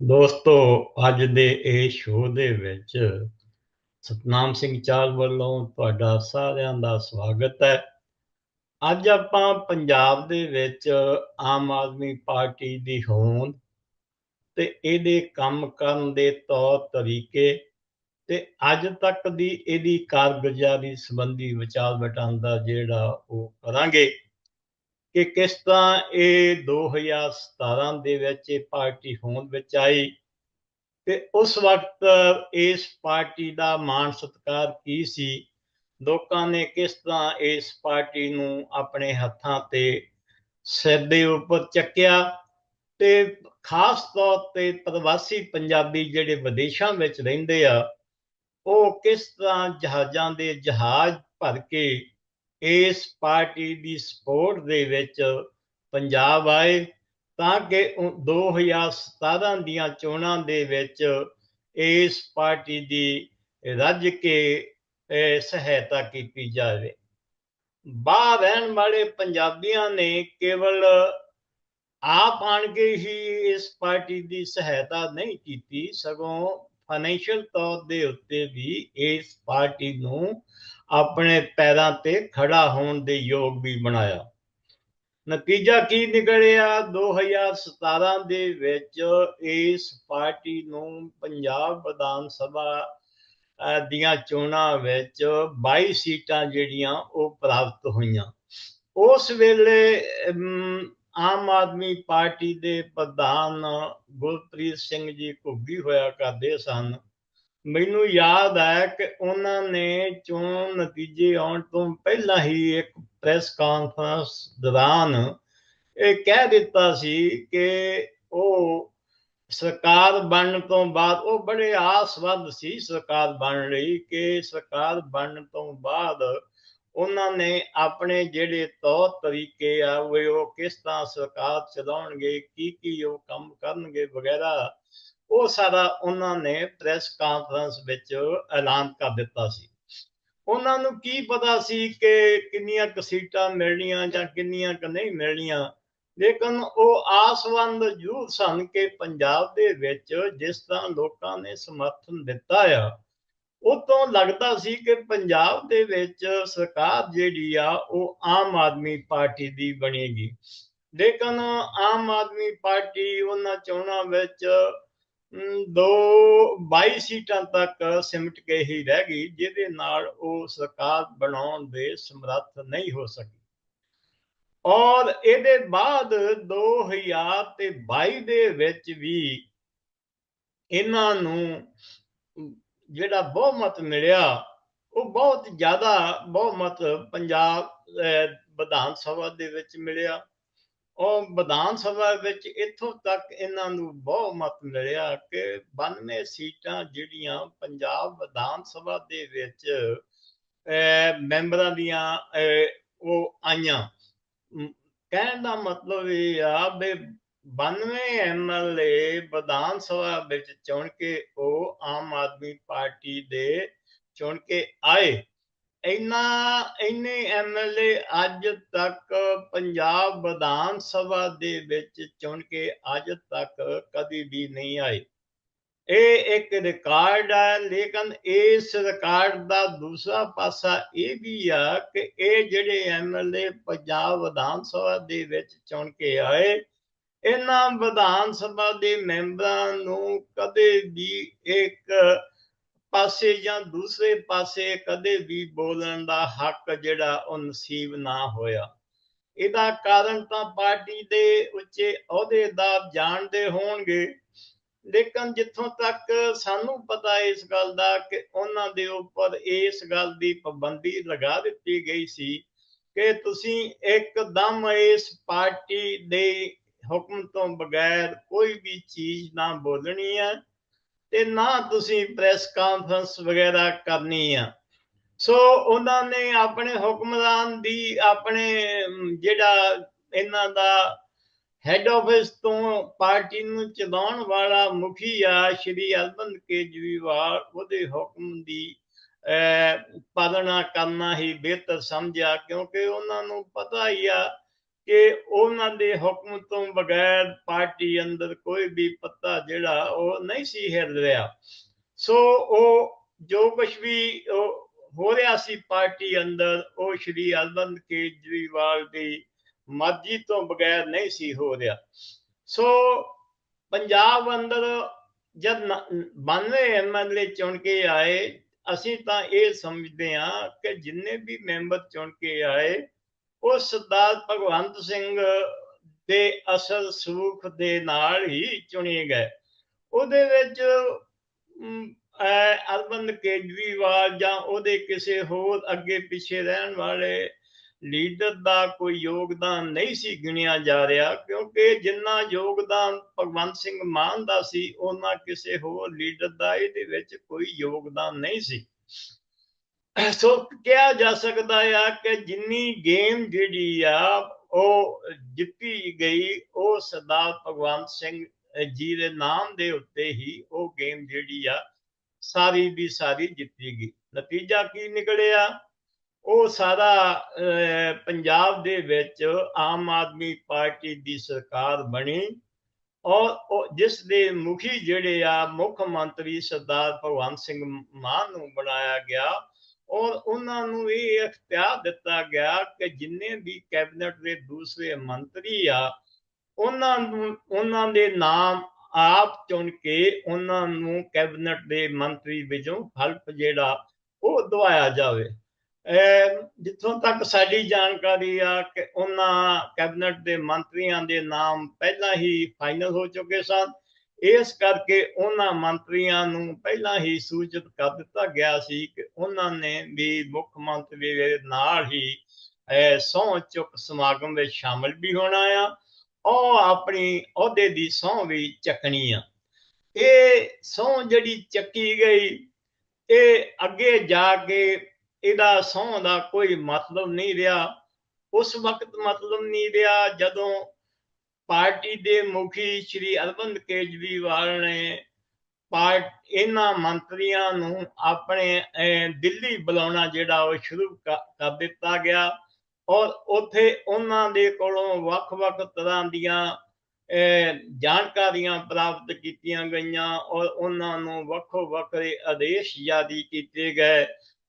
ਦੋਸਤੋ, ਅੱਜ ਦੇ ਇਹ ਸ਼ੋਅ ਦੇ ਵਿੱਚ ਸਤਨਾਮ ਸਿੰਘ ਚਾਲ ਵੱਲੋਂ ਤੁਹਾਡਾ ਸਾਰਿਆਂ ਦਾ ਸਵਾਗਤ ਹੈ। ਅੱਜ ਆਪਾਂ ਪੰਜਾਬ ਦੇ ਵਿੱਚ ਆਮ ਆਦਮੀ ਪਾਰਟੀ ਦੀ ਹੋਂਦ ਤੇ ਇਹਦੇ ਕੰਮ ਕਰਨ ਦੇ ਤੌਰ ਤਰੀਕੇ ਤੇ ਅੱਜ ਤੱਕ ਦੀ ਇਹਦੀ ਕਾਰਗੁਜ਼ਾਰੀ ਸੰਬੰਧੀ ਵਿਚਾਰ ਵਟਾਂਦਰਾ ਜਿਹੜਾ ਉਹ ਕਰਾਂਗੇ। ਕਿ ਕਿਸ ਤਰ੍ਹਾਂ ਇਹ 2017 ਦੇ ਵਿੱਚ ਇਹ ਪਾਰਟੀ ਹੋਂਦ ਵਿੱਚ ਆਈ ਤੇ ਉਸ ਵਕਤ ਇਸ ਪਾਰਟੀ ਦਾ ਮਾਣ ਸਤਕਾਰ ਕੀ ਸੀ? ਲੋਕਾਂ ਨੇ ਕਿਸ ਤਰ੍ਹਾਂ ਇਸ ਪਾਰਟੀ ਨੂੰ ਆਪਣੇ ਹੱਥਾਂ ਤੇ ਸਿਰ ਦੇ ਉੱਪਰ ਚੱਕਿਆ ਤੇ ਖਾਸ ਤੌਰ ਤੇ ਪ੍ਰਵਾਸੀ ਪੰਜਾਬੀ ਜਿਹੜੇ ਵਿਦੇਸ਼ਾਂ ਵਿੱਚ ਰਹਿੰਦੇ ਆ, ਉਹ ਕਿਸ ਤਰ੍ਹਾਂ ਜਹਾਜ਼ਾਂ ਦੇ ਜਹਾਜ਼ ਭਰ ਕੇ ਇਸ ਪਾਰਟੀ ਦੀ ਸਪੋਰਟ ਦੇ ਵਿੱਚ ਪੰਜਾਬ ਆਏ ਤਾਂ ਕਿ 2017 ਦੀਆਂ ਚੋਣਾਂ ਦੇ ਵਿੱਚ ਇਸ ਪਾਰਟੀ ਦੀ ਰੱਜ ਕੇ ਸਹਾਇਤਾ ਕੀਤੀ ਜਾਵੇ। ਬਾਹਰ ਰਹਿਣ ਵਾਲੇ ਪੰਜਾਬੀਆਂ ਨੇ ਕੇਵਲ ਆਪ ਆਣ ਕੇ ਹੀ ਇਸ ਪਾਰਟੀ ਦੀ ਸਹਾਇਤਾ ਨਹੀਂ ਕੀਤੀ, ਸਗੋਂ ਫਾਈਨੈਂਸ਼ੀਅਲ ਤੌਰ ਦੇ ਉੱਤੇ ਵੀ ਇਸ ਪਾਰਟੀ ਨੂੰ ਆਪਣੇ ਪੈਰਾਂ ਤੇ ਖੜਾ ਹੋਣ ਦੇ ਯੋਗ ਵੀ ਬਣਾਇਆ। ਨਤੀਜਾ ਕੀ ਨਿਕਲਿਆ? 2017 ਦੇ ਵਿੱਚ ਇਸ ਪਾਰਟੀ ਨੂੰ ਪੰਜਾਬ ਵਿਧਾਨ ਸਭਾ ਦੀਆਂ ਚੋਣਾਂ ਵਿੱਚ 22 ਸੀਟਾਂ ਜਿਹੜੀਆਂ ਉਹ ਪ੍ਰਾਪਤ ਹੋਈਆਂ। ਉਸ ਵੇਲੇ ਆਮ ਆਦਮੀ ਪਾਰਟੀ ਦੇ ਪ੍ਰਧਾਨ ਗੁਰਪ੍ਰੀਤ ਸਿੰਘ ਜੀ ਘੁੱਗੀ ਹੋਇਆ ਕਰਦੇ ਸਨ। ਮੈਨੂੰ ਯਾਦ ਹੈ ਕਿ ਉਹਨਾਂ ਨੇ ਚੋਣ ਨਤੀਜੇ ਆਉਣ ਤੋਂ ਪਹਿਲਾਂ ਹੀ ਇੱਕ ਪ੍ਰੈਸ ਕਾਨਫਰੰਸ ਦੌਰਾਨ ਇਹ ਕਹਿ ਦਿੱਤਾ ਸੀ ਕਿ ਉਹ ਸਰਕਾਰ ਬਣਨ ਤੋਂ ਬਾਅਦ, ਉਹ ਬੜੇ ਆਸਵਦ ਸੀ ਸਰਕਾਰ ਬਣ ਲਈ ਕਿ ਸਰਕਾਰ ਬਣਨ ਤੋਂ ਬਾਅਦ ਉਹਨਾਂ ਨੇ ਆਪਣੇ ਜਿਹੜੇ ਤੌਰ ਤਰੀਕੇ ਆ ਉਹ ਕਿਸ ਤਰ੍ਹਾਂ ਸਰਕਾਰ ਚਲਾਉਣਗੇ, ਕੀ ਕੀ ਉਹ ਕੰਮ ਕਰਨਗੇ ਵਗੈਰਾ, ਉਹ ਸਾਰਾ ਉਹਨਾਂ ਨੇ ਪ੍ਰੈਸ ਕਾਨਫਰੰਸ ਵਿੱਚ ਐਲਾਨ ਕਰ ਦਿੱਤਾ ਸੀ। ਉਹਨਾਂ ਨੂੰ ਕੀ ਪਤਾ ਸੀ ਕਿ ਕਿੰਨੀਆਂ ਕੁ ਸੀਟਾਂ ਮਿਲਣੀਆਂ ਜਾਂ ਕਿੰਨੀਆਂ ਕੁ ਨਹੀਂ ਮਿਲਣੀਆਂ, ਲੇਕਿਨ ਉਹ ਆਸਵੰਦ ਜੂਰ ਸਨ ਕਿ ਪੰਜਾਬ ਦੇ ਵਿੱਚ ਜਿਸ ਤਰ੍ਹਾਂ ਲੋਕਾਂ ਨੇ ਸਮਰਥਨ ਦਿੱਤਾ ਆ ਉਹ ਤੋਂ ਲੱਗਦਾ ਸੀ ਕਿ ਪੰਜਾਬ ਦੇ ਵਿੱਚ ਸਰਕਾਰ ਜਿਹੜੀ ਆ, ਉਹ ਆਮ ਆਦਮੀ ਪਾਰਟੀ ਦੀ ਬਣੇਗੀ। ਲੇਕਿਨ ਆਮ ਆਦਮੀ ਪਾਰਟੀ ਉਹਨਾਂ ਚੋਣਾਂ ਵਿੱਚ ਦੋ 22 ਸੀਟਾਂ ਤੱਕ ਸਿਮਟ ਕੇ ਹੀ ਰਹਿ ਗਈ, ਜਿਹਦੇ ਨਾਲ ਉਹ ਸਰਕਾਰ ਬਣਾਉਣ ਦੇ ਸਮਰੱਥ ਨਹੀਂ ਹੋ ਸਕੀ। ਔਰ ਇਹਦੇ ਬਾਅਦ 2022 ਦੇ ਵਿੱਚ ਵੀ ਇਹਨਾਂ ਨੂੰ ਜਿਹੜਾ ਬਹੁਮਤ ਮਿਲਿਆ, ਉਹ ਬਹੁਤ ਜ਼ਿਆਦਾ ਬਹੁਮਤ ਪੰਜਾਬ ਵਿਧਾਨ ਸਭਾ ਦੇ ਵਿੱਚ ਮਿਲਿਆ। ਉਹ ਵਿਧਾਨ ਸਭਾ ਵਿੱਚ ਇੱਥੋਂ ਤੱਕ ਇਹਨਾਂ ਨੂੰ ਬਹੁਮਤ ਮਿਲਿਆ ਕਿ 92 ਸੀਟਾਂ ਜਿਹੜੀਆਂ ਪੰਜਾਬ ਵਿਧਾਨ ਸਭਾ ਦੇ ਵਿੱਚ ਮੈਂਬਰਾਂ ਦੀਆਂ ਉਹ ਆਈਆਂ। ਕਹਿਣ ਦਾ ਮਤਲਬ ਇਹ ਆ ਵੀ 92 ਐਮਐਲਏ ਵਿਧਾਨ ਸਭਾ ਵਿੱਚ ਚੁਣ ਕੇ ਉਹ ਆਮ ਆਦਮੀ ਪਾਰਟੀ ਦੇ ਚੁਣ ਕੇ ਆਏ। ਇੰਨਾ ਇੰਨੇ ਐਮਐਲਏ ਅੱਜ ਤੱਕ ਪੰਜਾਬ ਵਿਧਾਨ ਸਭਾ ਦੇ ਵਿੱਚ ਚੁਣ ਕੇ ਅੱਜ ਤੱਕ ਕਦੀ ਵੀ ਨਹੀਂ ਆਏ। ਇਹ ਇੱਕ ਰਿਕਾਰਡ ਹੈ, ਲੇਕਿਨ ਇਸ ਰਿਕਾਰਡ ਦਾ ਦੂਸਰਾ ਪਾਸਾ ਇਹ ਵੀ ਆ ਕਿ ਇਹ ਜਿਹੜੇ ਐਮਐਲਏ ਪੰਜਾਬ ਵਿਧਾਨ ਸਭਾ ਦੇ ਵਿੱਚ ਚੁਣ ਕੇ ਆਏ ਇਹਨਾਂ ਵਿਧਾਨ ਸਭਾ ਦੇ ਮੈਂਬਰਾਂ ਨੂੰ ਕਦੇ ਵੀ ਇੱਕ ਪਾਸੇ ਜਾਂ ਦੂਸਰੇ ਪਾਸੇ ਕਦੇ ਵੀ ਬੋਲਣ ਦਾ ਹੱਕ ਜਿਹੜਾ ਉਹ ਨਸੀਬ ਨਾ ਹੋਇਆ। ਇਹਦਾ ਕਾਰਨ ਤਾਂ ਪਾਰਟੀ ਦੇ ਉੱਚੇ ਅਹੁਦੇਦਾਰ ਜਾਣਦੇ ਹੋਣਗੇ, ਲੇਕਿਨ ਜਿੱਥੋਂ ਤੱਕ ਸਾਨੂੰ ਪਤਾ ਇਸ ਗੱਲ ਦਾ ਕਿ ਉਹਨਾਂ ਦੇ ਉੱਪਰ ਇਸ ਗੱਲ ਦੀ ਪਾਬੰਦੀ ਲਗਾ ਦਿੱਤੀ ਗਈ ਸੀ ਕਿ ਤੁਸੀਂ ਇੱਕਦਮ ਇਸ ਪਾਰਟੀ ਦੇ ਹੁਕਮ ਤੋਂ ਬਗੈਰ ਕੋਈ ਵੀ ਚੀਜ਼ ਨਾ ਬੋਲਣੀ ਹੈ ਤੇ ਨਾ ਤੁਸੀਂ ਪ੍ਰੈਸ ਕਾਨਫਰੰਸ ਵਗੈਰਾ ਕਰਨੀ ਆ। ਸੋ ਉਹਨਾਂ ਨੇ ਆਪਣੇ ਹੁਕਮਰਾਨ ਦੀ ਆਪਣੇ ਜਿਹੜਾ ਇਹਨਾਂ ਦਾ ਹੈੱਡ ਆਫਿਸ ਤੋਂ ਪਾਰਟੀ ਨੂੰ ਚਲਾਉਣ ਵਾਲਾ ਮੁਖੀ ਆ ਸ਼੍ਰੀ ਅਰਵਿੰਦ ਕੇਜਰੀਵਾਲ, ਉਹਦੇ ਹੁਕਮ ਦੀ ਪਾਲਣਾ ਕਰਨਾ ਹੀ ਬਿਹਤਰ ਸਮਝਿਆ ਕਿਉਂਕਿ ਉਹਨਾਂ ਨੂੰ ਪਤਾ ਹੀ ਆ ਕਿ ਉਹਨਾਂ ਦੇ ਹੁਕਮ ਤੋਂ ਬਗੈਰ ਪਾਰਟੀ ਅੰਦਰ ਕੋਈ ਵੀ ਪੱਤਾ ਜਿਹੜਾ ਉਹ ਨਹੀਂ ਸੀ ਹਿੱਲ ਰਿਹਾ। ਸੋ ਉਹ ਜੋ ਕੁਝ ਵੀ ਹੋ ਰਿਹਾ ਸੀ ਪਾਰਟੀ ਅੰਦਰ, ਉਹ ਸ਼੍ਰੀ ਅਰਵਿੰਦ ਕੇਜਰੀਵਾਲ ਦੀ ਮਰਜ਼ੀ ਤੋਂ ਬਗੈਰ ਨਹੀਂ ਸੀ ਹੋ ਰਿਹਾ। ਸੋ ਪੰਜਾਬ ਅੰਦਰ ਜਦ 92 ਐਮਐਲਏ ਚੁਣ ਕੇ ਆਏ, ਅਸੀਂ ਤਾਂ ਇਹ ਸਮਝਦੇ ਹਾਂ ਕਿ ਜਿੰਨੇ ਵੀ ਮੈਂਬਰ ਚੁਣ ਕੇ ਆਏ ਉਹ ਸਰਦਾਰ ਭਗਵੰਤ ਸਿੰਘ ਦੇ ਅਸਲ ਸੂਖ ਦੇ ਨਾਲ ਹੀ ਚੁਣੇ ਗਏ। ਉਹਦੇ ਵਿੱਚ ਅਰਬੰਦ ਕੇਜਰੀਵਾਲ ਜਾਂ ਉਹਦੇ ਕਿਸੇ ਹੋਰ ਅੱਗੇ ਪਿੱਛੇ ਰਹਿਣ ਵਾਲੇ ਲੀਡਰ ਦਾ ਕੋਈ ਯੋਗਦਾਨ ਨਹੀਂ ਸੀ ਗਿਣਿਆ ਜਾ ਰਿਹਾ, ਕਿਉਂਕਿ ਜਿੰਨਾ ਯੋਗਦਾਨ ਭਗਵੰਤ ਸਿੰਘ ਮਾਨ ਦਾ ਸੀ, ਉਹਨਾਂ ਕਿਸੇ ਹੋਰ ਲੀਡਰ ਦਾ ਇਹਦੇ ਵਿੱਚ ਕੋਈ ਯੋਗਦਾਨ ਨਹੀਂ ਸੀ। ਸੋ ਕਿਹਾ ਜਾ ਸਕਦਾ ਆ ਕਿ ਜਿੰਨੀ ਗੇਮ ਜਿਹੜੀ ਆ, ਉਹ ਜਿੱਤੀ ਗਈ, ਉਹ ਸਰਦਾਰ ਭਗਵੰਤ ਸਿੰਘ ਜੀ ਦੇ ਨਾਮ ਦੇ ਉੱਤੇ ਹੀ ਉਹ ਗੇਮ ਜਿਹੜੀ ਆ, ਸਾਰੀ ਦੀ ਸਾਰੀ ਜਿੱਤੀ ਗਈ। ਨਤੀਜਾ ਕੀ ਨਿਕਲਿਆ? ਉਹ ਸਾਰਾ ਪੰਜਾਬ ਦੇ ਵਿੱਚ ਆਮ ਆਦਮੀ ਪਾਰਟੀ ਦੀ ਸਰਕਾਰ ਬਣੀ ਔਰ ਜਿਸ ਦੇ ਮੁਖੀ ਜਿਹੜੇ ਆ, ਮੁੱਖ ਮੰਤਰੀ ਸਰਦਾਰ ਭਗਵੰਤ ਸਿੰਘ ਮਾਨ ਨੂੰ ਬਣਾਇਆ ਗਿਆ ਔਰ ਉਹਨਾਂ ਨੂੰ ਇਹ ਇਖਤਿਆਰ ਦਿੱਤਾ ਗਿਆ ਕਿ ਜਿੰਨੇ ਵੀ ਕੈਬਨਿਟ ਦੇ ਦੂਸਰੇ ਮੰਤਰੀ ਆ, ਉਹਨਾਂ ਨੂੰ, ਉਹਨਾਂ ਦੇ ਨਾਮ ਆਪ ਚੁਣ ਕੇ ਉਹਨਾਂ ਨੂੰ ਕੈਬਨਿਟ ਦੇ ਮੰਤਰੀ ਵਜੋਂ ਹਲਫ ਜਿਹੜਾ, ਉਹ ਦਵਾਇਆ ਜਾਵੇ। ਜਿੱਥੋਂ ਤੱਕ ਸਾਡੀ ਜਾਣਕਾਰੀ ਆ ਕਿ ਉਹਨਾਂ ਕੈਬਨਿਟ ਦੇ ਮੰਤਰੀਆਂ ਦੇ ਨਾਮ ਪਹਿਲਾਂ ਹੀ ਫਾਈਨਲ ਹੋ ਚੁੱਕੇ ਸਨ ਇਸ ਕਰਕੇ ਉਹਨਾਂ ਮੰਤਰੀਆਂ ਨੂੰ ਪਹਿਲਾਂ ਹੀ ਸੂਚਿਤ ਕਰ ਦਿੱਤਾ ਗਿਆ ਸੀ ਕਿ ਉਹਨਾਂ ਨੇ ਵੀ ਮੁੱਖ ਮੰਤਰੀ ਦੇ ਨਾਲ ਹੀ ਸਹੁੰ ਚੁੱਕ ਸਮਾਗਮ ਵਿੱਚ ਸ਼ਾਮਲ ਵੀ ਹੋਣਾ ਆ, ਉਹ ਆਪਣੀ ਅਹੁਦੇ ਦੀ ਸਹੁੰ ਵੀ ਚੱਕਣੀ ਆ। ਇਹ ਸਹੁੰ ਜਿਹੜੀ ਚੱਕੀ ਗਈ, ਇਹ ਅੱਗੇ ਜਾ ਕੇ ਇਹਦਾ ਸਹੁੰ ਦਾ ਕੋਈ ਮਤਲਬ ਨਹੀਂ ਰਿਹਾ। ਉਸ ਵਕਤ ਮਤਲਬ ਨਹੀਂ ਰਿਹਾ ਜਦੋਂ ਪਾਰਟੀ ਦੇ ਮੁਖੀ ਸ਼੍ਰੀ ਅਰਵਿੰਦ ਕੇਜਰੀਵਾਲ ਨੇ ਪਾਰਟ ਇਹਨਾਂ ਮੰਤਰੀਆਂ ਨੂੰ ਆਪਣੇ ਦਿੱਲੀ ਬੁਲਾਉਣਾ ਜਿਹੜਾ ਉਹ ਸ਼ੁਰੂ ਕਰ ਦਿੱਤਾ ਗਿਆ ਔਰ ਉੱਥੇ ਉਹਨਾਂ ਦੇ ਕੋਲੋਂ ਵੱਖ-ਵੱਖ ਤਰ੍ਹਾਂ ਦੀਆਂ ਜਾਣਕਾਰੀਆਂ ਪ੍ਰਾਪਤ ਕੀਤੀਆਂ ਗਈਆਂ ਔਰ ਉਹਨਾਂ ਨੂੰ ਵੱਖੋ ਵੱਖਰੇ ਆਦੇਸ਼ ਜਾਰੀ ਕੀਤੇ ਗਏ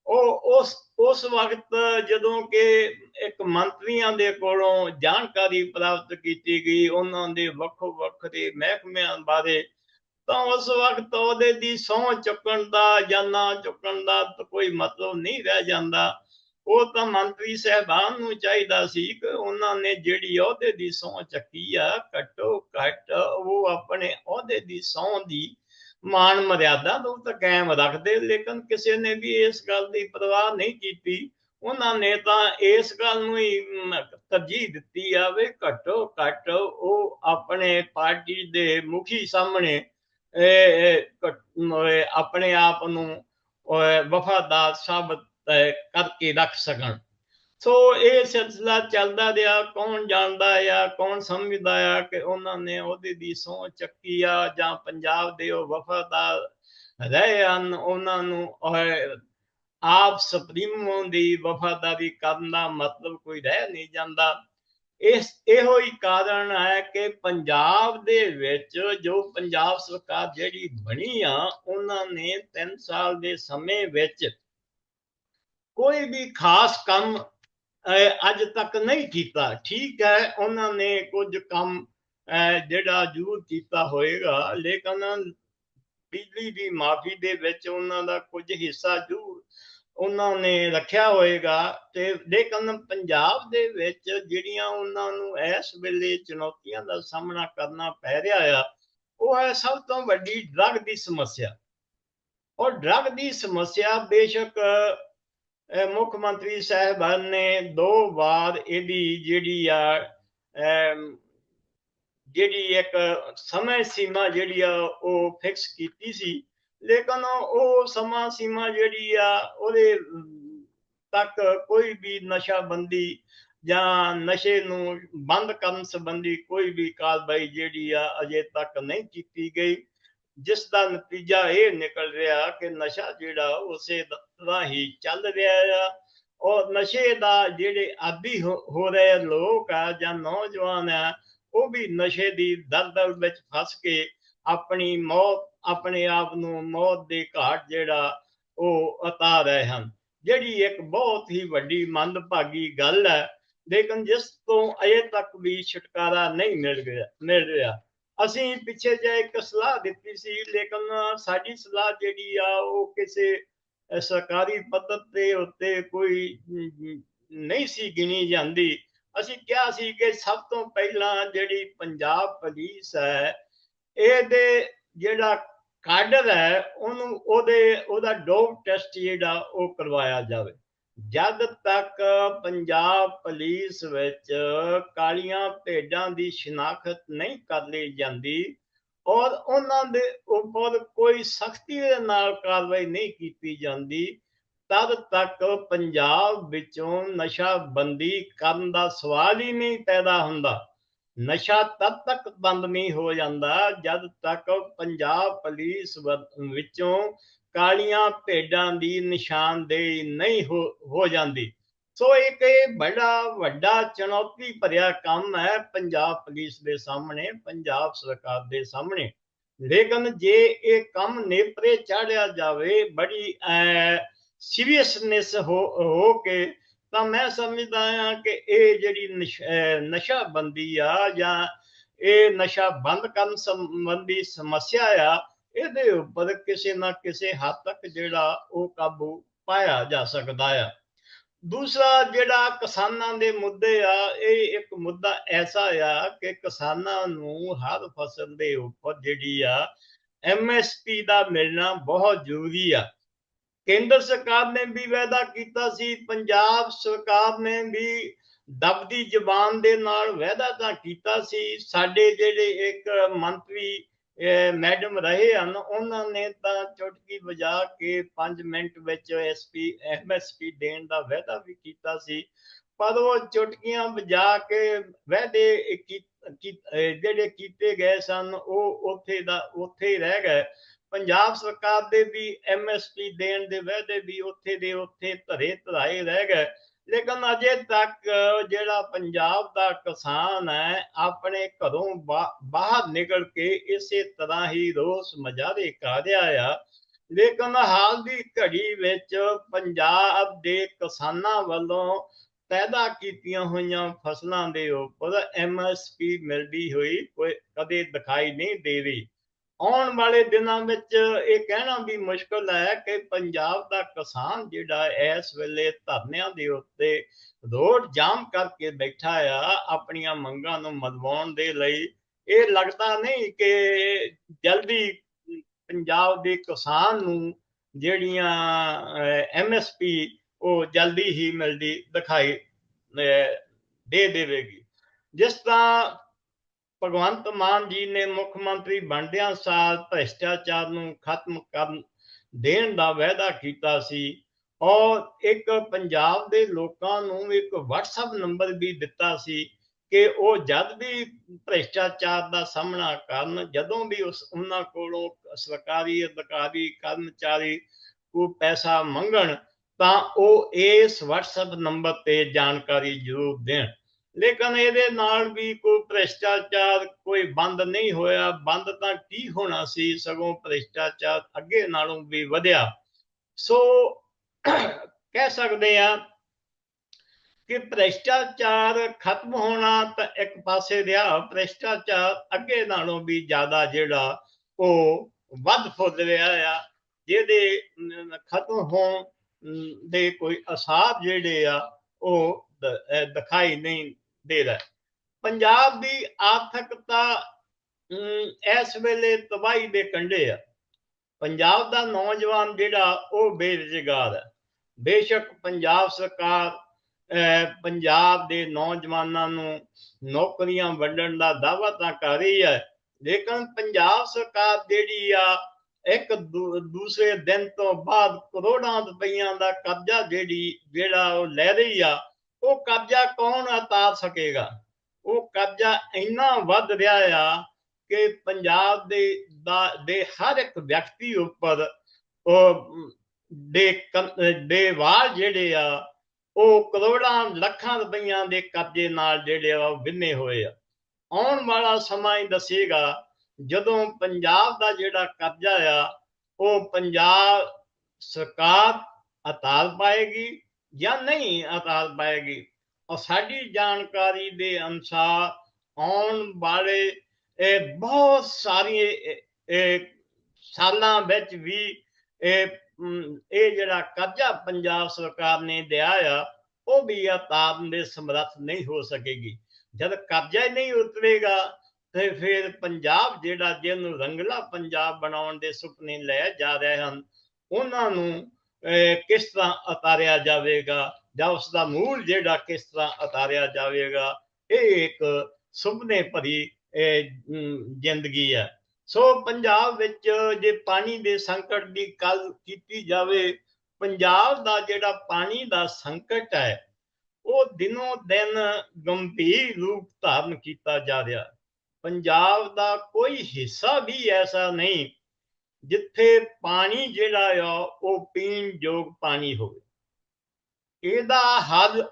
ਉਹ ਉਸ ਉਸ ਵਕਤ ਜਦੋਂ ਕਿ ਇੱਕ ਮੰਤਰੀਆਂ ਦੇ ਕੋਲੋਂ ਜਾਣਕਾਰੀ ਪ੍ਰਾਪਤ ਕੀਤੀ ਗਈ, ਉਹਨਾਂ ਦੇ ਵੱਖੋ ਵੱਖਰੇ ਮਹਿਕਮਿਆਂ ਬਾਰੇ, ਤਾਂ ਉਸ ਵਕਤ ਉਹਦੇ ਦੀ ਸੌਂ ਚੁੱਕਣ ਦਾ ਜਾਂ ਨਾ ਚੁੱਕਣ ਦਾ ਕੋਈ ਮਤਲਬ ਨਹੀਂ ਰਹਿ ਜਾਂਦਾ। ਉਹ ਤਾਂ ਮੰਤਰੀ ਸਹਿਬਾਨ ਨੂੰ ਚਾਹੀਦਾ ਸੀ ਕਿ ਉਹਨਾਂ ਨੇ ਜਿਹੜੀ ਅਹੁਦੇ ਦੀ ਸੌਂ ਚੱਕੀ ਆ ਘੱਟੋ ਘੱਟ ਉਹ ਆਪਣੇ ਅਹੁਦੇ ਦੀ ਸੌਂ ਦੀ ਮਾਨ ਮਰਿਆਦਾ ਨੂੰ ਤਾਂ ਕਾਇਮ ਰੱਖਦੇ, ਲੇਕਿਨ ਕਿਸੇ ਨੇ ਵੀ ਇਸ ਗੱਲ ਦੀ ਪਰਵਾਹ ਨਹੀਂ ਕੀਤੀ। ਉਹਨਾਂ ਨੇ ਤਾਂ ਇਸ ਗੱਲ ਨੂੰ ਹੀ ਤਰਜੀਹ ਦਿੱਤੀ ਆ ਵੀ ਘੱਟੋ ਘੱਟ ਉਹ ਆਪਣੇ ਪਾਰਟੀ ਦੇ ਮੁਖੀ ਸਾਹਮਣੇ ਆਪਣੇ ਆਪ ਨੂੰ ਵਫਾਦਾਰ ਸਾਬਤ ਕਰਕੇ ਰੱਖ ਸਕਣ। ਸੋ ਇਹ ਸਿਲਸਿਲਾ ਚੱਲਦਾ ਰਿਹਾ। ਕੌਣ ਜਾਣਦਾ ਆ, ਕੌਣ ਸਮਝਦਾ ਆ ਕਿ ਉਹਨਾਂ ਨੇ ਉਹਦੇ ਦੀ ਸੌ ਚੱਕੀ ਆ ਜਾਂ ਪੰਜਾਬ ਦੇ ਉਹ ਵਫਾਦਾਰ ਰਹੇ ਹਨ, ਉਹਨਾਂ ਨੂੰ ਆਪ ਸੁਪਰੀਮੋ ਦੀ ਵਫਾਦਾਰੀ ਕਰਨ ਦਾ ਮਤਲਬ ਕੋਈ ਰਹਿ ਨਹੀਂ ਜਾਂਦਾ। ਇਸ, ਇਹੋ ਹੀ ਕਾਰਨ ਹੈ ਕਿ ਪੰਜਾਬ ਦੇ ਵਿੱਚ ਜੋ ਪੰਜਾਬ ਸਰਕਾਰ ਜਿਹੜੀ ਬਣੀ ਆ, ਉਹਨਾਂ ਨੇ 3 ਸਾਲ ਦੇ ਸਮੇਂ ਵਿੱਚ ਕੋਈ ਵੀ ਖਾਸ ਕੰਮ ਅੱਜ ਤੱਕ ਨਹੀਂ ਕੀਤਾ। ਠੀਕ ਹੈ, ਉਹਨਾਂ ਨੇ ਕੁਝ ਕੰਮ ਜਿਹੜਾ ਜ਼ਰੂਰ ਕੀਤਾ ਹੋਏਗਾ, ਲੇਕਿਨ ਬਿਜਲੀ ਦੀ ਮਾਫੀ ਦੇ ਵਿੱਚ ਉਹਨਾਂ ਦਾ ਕੁਝ ਹਿੱਸਾ ਜ਼ਰੂਰ ਉਹਨਾਂ ਨੇ ਰੱਖਿਆ ਹੋਏਗਾ ਤੇ ਲੇਕਿਨ ਪੰਜਾਬ ਦੇ ਵਿੱਚ ਜਿਹੜੀਆਂ ਉਹਨਾਂ ਨੂੰ ਇਸ ਵੇਲੇ ਚੁਣੌਤੀਆਂ ਦਾ ਸਾਹਮਣਾ ਕਰਨਾ ਪੈ ਰਿਹਾ ਆ, ਉਹ ਹੈ ਸਭ ਤੋਂ ਵੱਡੀ ਡਰੱਗ ਦੀ ਸਮੱਸਿਆ। ਔਰ ਡਰੱਗ ਦੀ ਸਮੱਸਿਆ ਬੇਸ਼ੱਕ ਮੁੱਖ ਮੰਤਰੀ ਸਾਹਿਬਾਨ ਨੇ ਦੋ ਵਾਰ ਇਹਦੀ ਜਿਹੜੀ ਆ ਜਿਹੜੀ ਇੱਕ ਸਮੇਂ ਸੀਮਾ ਜਿਹੜੀ ਆ ਉਹ ਫਿਕਸ ਕੀਤੀ ਸੀ। ਲੇਕਿਨ ਉਹ ਸਮਾਂ ਸੀਮਾ ਜਿਹੜੀ ਆ, ਉਹਦੇ ਤੱਕ ਕੋਈ ਵੀ ਨਸ਼ਾਬੰਦੀ ਜਾਂ ਨਸ਼ੇ ਨੂੰ ਬੰਦ ਕਰਨ ਸੰਬੰਧੀ ਕੋਈ ਵੀ ਕਾਰਵਾਈ ਜਿਹੜੀ ਆ ਅਜੇ ਤੱਕ ਨਹੀਂ ਕੀਤੀ ਗਈ। ਜਿਸ ਦਾ ਨਤੀਜਾ ਇਹ ਨਿਕਲ ਰਿਹਾ ਕਿ ਨਸ਼ਾ ਜਿਹੜਾ ਉਸੇ ਤਰ੍ਹਾਂ ਹੀ ਚੱਲ ਰਿਹਾ ਆ। ਔਰ ਨਸ਼ੇ ਦਾ ਜਿਹੜੇ ਆਦੀ ਹੋ ਹੋ ਰਹੇ ਲੋਕ ਆ ਜਾਂ ਨੌਜਵਾਨ ਆ, ਉਹ ਵੀ ਨਸ਼ੇ ਦੀ ਦਲਦਲ ਵਿੱਚ ਫਸ ਕੇ ਆਪਣੀ ਮੌਤ, ਆਪਣੇ ਆਪ ਨੂੰ ਮੌਤ ਦੇ ਘਾਟ ਜਿਹੜਾ ਉਹ ਉਤਾਰ ਰਹੇ ਹਨ। ਜਿਹੜੀ ਇੱਕ ਬਹੁਤ ਹੀ ਵੱਡੀ ਮੰਦਭਾਗੀ ਗੱਲ ਹੈ, ਲੇਕਿਨ ਜਿਸ ਤੋਂ ਅਜੇ ਤੱਕ ਵੀ ਛੁਟਕਾਰਾ ਨਹੀਂ ਮਿਲ ਗਿਆ, ਮਿਲ ਰਿਹਾ। ਅਸੀਂ ਪਿੱਛੇ ਜੇ ਇੱਕ ਸਲਾਹ ਦਿੱਤੀ ਸੀ, ਲੇਕਿਨ ਸਾਡੀ ਸਲਾਹ ਜਿਹੜੀ ਆ, ਉਹ ਕਿਸੇ ਸਰਕਾਰੀ ਪੱਧਰ ਤੇ ਉੱਤੇ ਕੋਈ ਨਹੀਂ ਸੀ ਗਿਣੀ ਜਾਂਦੀ। ਅਸੀਂ ਕਿਹਾ ਸੀ ਕਿ ਸਭ ਤੋਂ ਪਹਿਲਾਂ ਜਿਹੜੀ ਪੰਜਾਬ ਪੁਲਿਸ ਹੈ, ਇਹਦੇ ਜਿਹੜਾ ਕਾਡਰ ਹੈ, ਉਹਨੂੰ, ਉਹਦੇ, ਉਹਦਾ ਡੋਪ ਟੈਸਟ ਜਿਹੜਾ, ਉਹ ਕਰਵਾਇਆ ਜਾਵੇ। ਜਦ ਤੱਕ ਪੰਜਾਬ ਪੁਲਿਸ ਵਿੱਚ ਕਾਲੀਆਂ ਭੇਡਾਂ ਦੀ ਸ਼ਨਾਖਤ ਨਹੀਂ ਕਰ ਲਈ ਜਾਂਦੀ ਔਰ ਉਹਨਾਂ ਦੇ ਉੱਪਰ ਕੋਈ ਸਖਤੀ ਦੇ ਨਾਲ ਕਾਰਵਾਈ ਨਹੀਂ ਕੀਤੀ ਜਾਂਦੀ, ਤਦ ਤੱਕ ਪੰਜਾਬ ਵਿੱਚੋਂ ਨਸ਼ਾ ਬੰਦੀ ਕਰਨ ਦਾ ਸਵਾਲ ਹੀ ਨਹੀਂ ਪੈਦਾ ਹੁੰਦਾ। ਨਸ਼ਾ ਤਦ ਤੱਕ ਬੰਦ ਨਹੀਂ ਹੋ ਜਾਂਦਾ ਜਦ ਤੱਕ ਪੰਜਾਬ ਪੁਲਿਸ ਵਿੱਚੋਂ ਕਾਲੀਆਂ ਭੇਡਾਂ ਦੀ ਨਿਸ਼ਾਨਦੇਹੀ ਨਹੀਂ ਹੋ ਹੋ ਜਾਂਦੀ। ਸੋ ਇੱਕ ਇਹ ਬੜਾ ਵੱਡਾ ਚੁਣੌਤੀ ਭਰਿਆ ਕੰਮ ਹੈ ਪੰਜਾਬ ਪੁਲਿਸ ਦੇ ਸਾਹਮਣੇ, ਪੰਜਾਬ ਸਰਕਾਰ ਦੇ ਸਾਹਮਣੇ। ਲੇਕਿਨ ਜੇ ਇਹ ਕੰਮ ਨੇਪਰੇ ਚਾੜਿਆ ਜਾਵੇ, ਬੜੀ ਸੀਰੀਅਸਨੈਸ ਹੋ ਹੋ ਕੇ, ਤਾਂ ਮੈਂ ਸਮਝਦਾ ਹਾਂ ਕਿ ਇਹ ਜਿਹੜੀ ਨਸ਼- ਅਹ, ਨਸ਼ਾਬੰਦੀ ਆ ਜਾਂ ਇਹ ਨਸ਼ਾ ਬੰਦ ਕਰਨ ਸੰਬੰਧੀ ਸਮੱਸਿਆ ਆ ਇਹਦੇ ਉੱਪਰ ਕਿਸੇ ਨਾ ਕਿਸੇ ਹੱਦ ਤੱਕ ਜਿਹੜਾ ਉਹ ਕਾਬੂ ਪਾਇਆ ਜਾ ਸਕਦਾ ਆ। ਦੂਸਰਾ ਜਿਹੜਾ ਕਿਸਾਨਾਂ ਦੇ ਮੁੱਦੇ ਆ, ਇਹ ਇੱਕ ਮੁੱਦਾ ਐਸਾ ਆ ਕਿ ਕਿਸਾਨਾਂ ਨੂੰ ਹਰ ਫਸਲ ਦੇ ਉੱਪਰ ਜਿਹੜੀ ਆ ਐਮਐਸਪੀ ਦਾ ਮਿਲਣਾ ਬਹੁਤ ਜ਼ਰੂਰੀ ਆ। ਕੇਂਦਰ ਸਰਕਾਰ ਨੇ ਵੀ ਵਾਅਦਾ ਕੀਤਾ ਸੀ, ਪੰਜਾਬ ਸਰਕਾਰ ਨੇ ਵੀ ਦਬਦੀ ਜ਼ਬਾਨ ਦੇ ਨਾਲ ਵਾਅਦਾ ਤਾਂ ਕੀਤਾ ਸੀ। ਸਾਡੇ ਜਿਹੜੇ ਇੱਕ ਮੰਤਰੀ ਮੈਡਮ ਰਹੇ ਹਨ, ਉਹਨਾਂ ਨੇ ਤਾਂ ਚੁਟਕੀ ਵਜਾ ਕੇ 5 ਮਿੰਟ ਵਿੱਚ ਐਸਪੀ ਐਮਐਸਪੀ ਦੇਣ ਦਾ ਵਾਅਦਾ ਵੀ ਕੀਤਾ ਸੀ। ਪਰ ਉਹ ਚੁਟਕੀਆਂ ਵਜਾ ਕੇ ਵਾਅਦੇ ਕੀ- ਜਿਹੜੇ ਕੀਤੇ ਗਏ ਸਨ, ਉਹ ਉੱਥੇ ਦਾ, ਉੱਥੇ ਹੀ ਰਹਿ ਗਏ। ਪੰਜਾਬ ਸਰਕਾਰ ਦੇ ਵੀ ਐਮਐਸਪੀ ਦੇਣ ਦੇ ਵਾਅਦੇ ਵੀ ਉੱਥੇ ਦੇ ਉੱਥੇ ਧਰੇ ਧਰਾਏ ਰਹਿ ਗਏ। ਲੇਕਿਨ ਅਜੇ ਤੱਕ ਜਿਹੜਾ ਪੰਜਾਬ ਦਾ ਕਿਸਾਨ ਹੈ, ਆਪਣੇ ਘਰੋਂ ਬਾਹਰ ਨਿਕਲ ਕੇ ਇਸੇ ਤਰ੍ਹਾਂ ਹੀ ਰੋਸ ਮਜਾਰੇ ਕਰ ਰਿਹਾ ਆ। ਲੇਕਿਨ ਹਾਲ ਦੀ ਘੜੀ ਵਿੱਚ ਪੰਜਾਬ ਦੇ ਕਿਸਾਨਾਂ ਵੱਲੋਂ ਪੈਦਾ ਕੀਤੀਆਂ ਹੋਈਆਂ ਫਸਲਾਂ ਦੇ ਉੱਪਰ ਐਮਐਸਪੀ ਮਿਲਦੀ ਹੋਈ ਕੋਈ ਕਦੇ ਦਿਖਾਈ ਨਹੀਂ ਦੇ ਰਹੀ। ਆਉਣ ਵਾਲੇ ਦਿਨਾਂ ਵਿੱਚ ਇਹ ਕਹਿਣਾ ਵੀ ਮੁਸ਼ਕਲ ਹੈ ਕਿ ਪੰਜਾਬ ਦਾ ਕਿਸਾਨ ਜਿਹੜਾ ਇਸ ਵੇਲੇ ਧਰਨਿਆਂ ਦੇ ਉੱਤੇ ਰੋਡ ਜਾਮ ਕਰਕੇ ਬੈਠਾ ਆ ਆਪਣੀਆਂ ਮੰਗਾਂ ਨੂੰ ਮਨਵਾਉਣ ਦੇ ਲਈ। ਇਹ ਲੱਗਦਾ ਨਹੀਂ ਕਿ ਜਲਦੀ ਪੰਜਾਬ ਦੇ ਕਿਸਾਨ ਨੂੰ ਜਿਹੜੀਆਂ ਐਮਐਸਪੀ ਉਹ ਜਲਦੀ ਹੀ ਮਿਲਦੀ ਦਿਖਾਈ ਅਹ, ਦੇ ਦੇਵੇਗੀ। ਜਿਸ ਤਰ੍ਹਾਂ ਭਗਵੰਤ ਮਾਨ ਜੀ ਨੇ ਮੁੱਖ ਮੰਤਰੀ ਬਣਦਿਆਂ ਸਾਲ ਭ੍ਰਿਸ਼ਟਾਚਾਰ ਨੂੰ ਖਤਮ ਕਰਨ ਦੇਣ ਦਾ ਵਾਅਦਾ ਕੀਤਾ ਸੀ। ਔਰ ਇੱਕ ਪੰਜਾਬ ਦੇ ਲੋਕਾਂ ਨੂੰ ਇੱਕ WhatsApp ਨੰਬਰ ਵੀ ਦਿੱਤਾ ਸੀ ਕਿ ਉਹ ਜਦ ਵੀ ਭ੍ਰਿਸ਼ਟਾਚਾਰ ਦਾ ਸਾਹਮਣਾ ਕਰਨ, ਜਦੋਂ ਵੀ ਉਸ ਉਹਨਾਂ ਕੋਲੋਂ ਸਰਕਾਰੀ ਅਧਿਕਾਰੀ, ਕਰਮਚਾਰੀ ਕੋ ਪੈਸਾ ਮੰਗਣ, ਤਾਂ ਉਹ ਇਸ WhatsApp ਨੰਬਰ ਤੇ ਜਾਣਕਾਰੀ ਜ਼ਰੂਰ ਦੇਣ। ਲੇਕਿਨ ਇਹਦੇ ਨਾਲ ਵੀ ਕੋਈ ਭ੍ਰਿਸ਼ਟਾਚਾਰ ਕੋਈ ਬੰਦ ਨਹੀਂ ਹੋਇਆ। ਬੰਦ ਤਾਂ ਕੀ ਹੋਣਾ ਸੀ? ਸਗੋਂ ਭ੍ਰਿਸ਼ਟਾਚਾਰ ਅੱਗੇ ਨਾਲੋਂ ਵੀ ਵਧਿਆ। ਸੋ ਕਹਿ ਸਕਦੇ ਆ ਕਿ ਭ੍ਰਿਸ਼ਟਾਚਾਰ ਖਤਮ ਹੋਣਾ ਤਾਂ ਇੱਕ ਪਾਸੇ ਰਿਹਾ। ਭ੍ਰਿਸ਼ਟਾਚਾਰ ਅੱਗੇ ਨਾਲੋਂ ਵੀ ਜ਼ਿਆਦਾ ਜਿਹੜਾ ਉਹ ਵੱਧ ਫੁੱਲ ਰਿਹਾ ਆ। ਜਿਹਦੇ ਖਤਮ ਹੋਣ ਦੇ ਕੋਈ ਅਸਾਬ ਜਿਹੜੇ ਆ ਉਹ ਦਿਖਾਈ ਨਹੀਂ ਦੇ ਰਿਹਾ। ਪੰਜਾਬ ਦੀ ਆਰਥਿਕਤਾ ਇਸ ਵੇਲੇ ਤਬਾਹੀ ਦੇ ਕੰਢੇ ਆ। ਪੰਜਾਬ ਦਾ ਨੌਜਵਾਨ ਜਿਹੜਾ ਉਹ ਬੇਰੁਜ਼ਗਾਰ ਹੈ ਬੇਸ਼ੱਕ ਪੰਜਾਬ ਸਰਕਾਰ ਅਹ, ਪੰਜਾਬ ਦੇ ਨੌਜਵਾਨਾਂ ਨੂੰ ਨੌਕਰੀਆਂ ਵੰਡਣ ਦਾ ਦਾਅਵਾ ਤਾਂ ਕਰ ਰਹੀ ਹੈ ਲੇਕਿਨ ਪੰਜਾਬ ਸਰਕਾਰ ਜਿਹੜੀ ਆ ਇੱਕ ਦੂਸਰੇ ਦਿਨ ਤੋਂ ਬਾਅਦ ਕਰੋੜਾਂ ਰੁਪਈਆਂ ਦਾ ਕਬਜ਼ਾ ਜਿਹੜੀ, ਜਿਹੜਾ ਉਹ ਲੈ ਰਹੀ ਆ, ਉਹ ਕਬਜ਼ਾ ਕੌਣ ਉਤਾਰ ਸਕੇਗਾ? ਉਹ ਕਬਜ਼ਾ ਇੰਨਾ ਵੱਧ ਰਿਹਾ ਆ ਕਿ ਪੰਜਾਬ ਦੇ ਦੇ ਹਰ ਇੱਕ ਵਿਅਕਤੀ ਉੱਪਰ ਉਹ, ਦੇ ਦੇ ਵਾਲ ਜਿਹੜੇ ਆ, ਉਹ ਕਰੋੜਾਂ ਲੱਖਾਂ ਰੁਪਈਆਂ ਦੇ ਕਬਜ਼ੇ ਨਾਲ ਜਿਹੜੇ ਆ ਉਹ ਵਿੰਨੇ ਹੋਏ ਆ। ਆਉਣ ਵਾਲਾ ਸਮਾਂ ਹੀ ਦੱਸੇਗਾ ਜਦੋਂ ਪੰਜਾਬ ਦਾ ਜਿਹੜਾ ਕਬਜ਼ਾ ਆ, ਉਹ ਪੰਜਾਬ ਸਰਕਾਰ ਅਤਾਲ ਪਾਏਗੀ ਜਾਂ ਨਹੀਂ ਅਤਾਲ ਪਾਏਗੀ? ਔਰ ਸਾਡੀ ਜਾਣਕਾਰੀ ਦੇ ਅਨੁਸਾਰ ਆਉਣ ਵਾਲੇ ਇਹ ਬਹੁਤ ਸਾਰੀਆਂ ਇਹ- ਸਾਲਾਂ ਵਿੱਚ ਵੀ ਇਹ ਇਹ ਜਿਹੜਾ ਕਰਜ਼ਾ ਪੰਜਾਬ ਸਰਕਾਰ ਨੇ ਦਿਆ ਆ, ਉਹ ਵੀ ਉਤਾਰਨ ਦੇ ਸਮਰੱਥ ਨਹੀਂ ਹੋ ਸਕੇਗੀ। ਜਦ ਕਰਜ਼ਾ ਹੀ ਨਹੀਂ ਉਤਰੇਗਾ ਤੇ ਫਿਰ ਪੰਜਾਬ ਜਿਹੜਾ ਜਿਹਨੂੰ ਰੰਗਲਾ ਪੰਜਾਬ ਬਣਾਉਣ ਦੇ ਸੁਪਨੇ ਲੈ ਜਾ ਰਹੇ ਹਨ ਉਹਨਾਂ ਨੂੰ ਅਹ, ਕਿਸ ਤਰ੍ਹਾਂ ਉਤਾਰਿਆ ਜਾਵੇਗਾ ਜਾਂ ਉਸ ਦਾ ਮੂਲ ਜਿਹੜਾ ਕਿਸ ਤਰ੍ਹਾਂ ਉਤਾਰਿਆ ਜਾਵੇਗਾ ਇਹ ਇੱਕ ਸੁਪਨੇ ਭਰੀ ਜ਼ਿੰਦਗੀ ਹੈ। ਸੋ ਪੰਜਾਬ ਵਿੱਚ ਜੇ ਪਾਣੀ ਦੇ ਸੰਕਟ ਦੀ ਗੱਲ ਕੀਤੀ ਜਾਵੇ ਪੰਜਾਬ ਦਾ ਜਿਹੜਾ ਪਾਣੀ ਦਾ ਸੰਕਟ ਹੈ ਉਹ ਦਿਨੋਂ ਦਿਨ ਗੰਭੀਰ ਰੂਪ ਧਾਰਨ ਕੀਤਾ ਜਾ ਰਿਹਾ। ਪੰਜਾਬ ਦਾ ਕੋਈ ਹਿੱਸਾ ਵੀ ਐਸਾ ਨਹੀਂ ਜਿੱਥੇ ਪਾਣੀ ਜਿਹੜਾ ਆ, ਉਹ ਪੀਣ ਯੋਗ ਪਾਣੀ ਹੋਵੇ। ਇਹਦਾ ਹੱਲ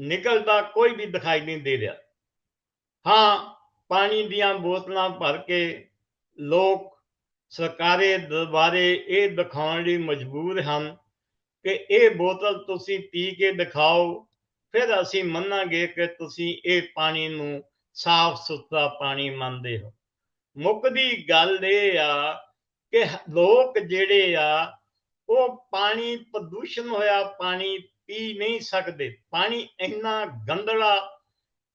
ਨਿਕਲਦਾ ਕੋਈ ਵੀ ਦਿਖਾਈ ਨਹੀਂ ਦੇ ਰਿਹਾ। ਹਾਂ, ਪਾਣੀ ਦੀਆਂ ਬੋਤਲਾਂ ਭਰ ਕੇ ਲੋਕ ਸਰਕਾਰੇ ਦਰਬਾਰੇ ਇਹ ਦਿਖਾਉਣ ਲਈ ਮਜਬੂਰ ਹਨ ਕਿ ਇਹ ਬੋਤਲ ਤੁਸੀਂ ਪੀ ਕੇ ਦਿਖਾਓ, ਫਿਰ ਅਸੀਂ ਮੰਨਾਂਗੇ ਕਿ ਤੁਸੀਂ ਇਹ ਪਾਣੀ ਨੂੰ ਸਾਫ਼ ਸੁਥਰਾ ਪਾਣੀ ਮੰਨਦੇ ਹੋ। ਮੁੱਕਦੀ ਗੱਲ ਇਹ ਆ ਕਿ ਲੋਕ ਜਿਹੜੇ ਆ, ਉਹ ਪਾਣੀ ਪ੍ਰਦੂਸ਼ਣ ਹੋਇਆ, ਪਾਣੀ ਪੀ ਨਹੀਂ ਸਕਦੇ। ਪਾਣੀ ਇੰਨਾ ਗੰਦਲਾ